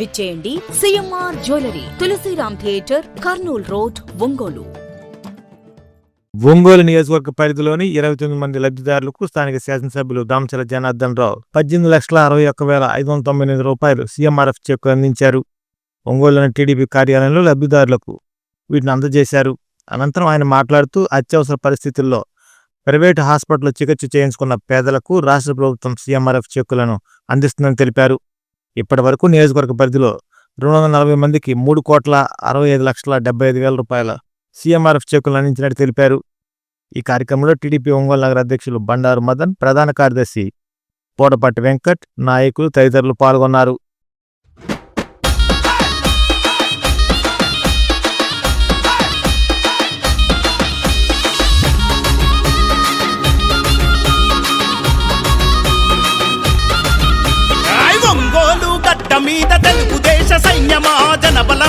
విచ్చేయండి CMR jewellery Tulasiram theatre Kurnool road Ongole. Ongole నియోజకవర్గ పరిధిలోని ఇరవై తొమ్మిది మంది లబ్ధిదారులకు స్థానిక శాసనసభ్యులు దామచల జనార్దన్ రావు పద్దెనిమిది లక్షల అరవై ఒక్క వేల ఐదు వందల తొంభై ఎనిమిది రూపాయలు సీఎంఆర్ఎఫ్ చెక్ అందించారు. ఒంగోలులోని టీడీపీ కార్యాలయంలో లబ్ధిదారులకు వీటిని అందజేశారు. అనంతరం ఆయన మాట్లాడుతూ అత్యవసర పరిస్థితుల్లో ప్రైవేటు హాస్పిటల్లో చికిత్స చేయించుకున్న పేదలకు రాష్ట్ర ప్రభుత్వం సీఎంఆర్ఎఫ్ చెక్కులను అందిస్తుందని తెలిపారు. ఇప్పటి వరకు నియోజకవర్గ పరిధిలో రెండు వందల నలభై మందికి మూడు కోట్ల అరవై ఐదు లక్షల డెబ్బై ఐదు వేల రూపాయల సీఎంఆర్ఎఫ్ చెక్కులు అందించినట్టు తెలిపారు. ఈ కార్యక్రమంలో టీడీపీ ఒంగోలు నగర అధ్యక్షులు బండారు మదన్ ప్రధాన కార్యదర్శి పోటపాటి వెంకట్ నాయకులు తదితరులు పాల్గొన్నారు.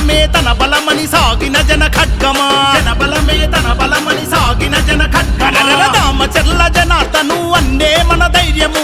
బలమే తన బలమని సాగిన జన ఖడ్గమా? జన బలమే తన బలమని సాగిన జన ఖడ్గమా? రామచర్ల జనార్దను అన్నే మన ధైర్యము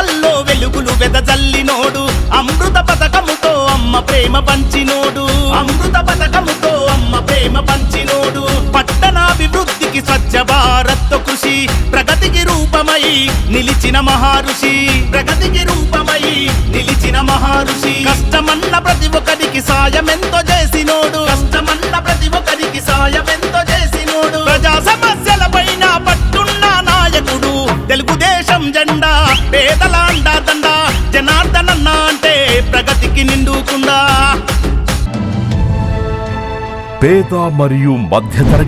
చీకటి వెలుగులు వెదజల్లినోడు. అమృత పథకముతో అమ్మ ప్రేమ పంచినోడు. అమృత పథకముతో అమ్మ ప్రేమ పంచినోడు. పట్టణాభివృద్ధికి స్వచ్ఛ భారత్ కృషి ప్రగతికి రూపమై నిలిచిన మహారుషి. ప్రగతికి రూపమై నిలిచిన మహారుషి. కష్టమన్న ప్రతి ఒక్కరికి సాయమెంతో చేసినో ప్రగతికి నిండుకుండా పేద మరియు మధ్యతరగతి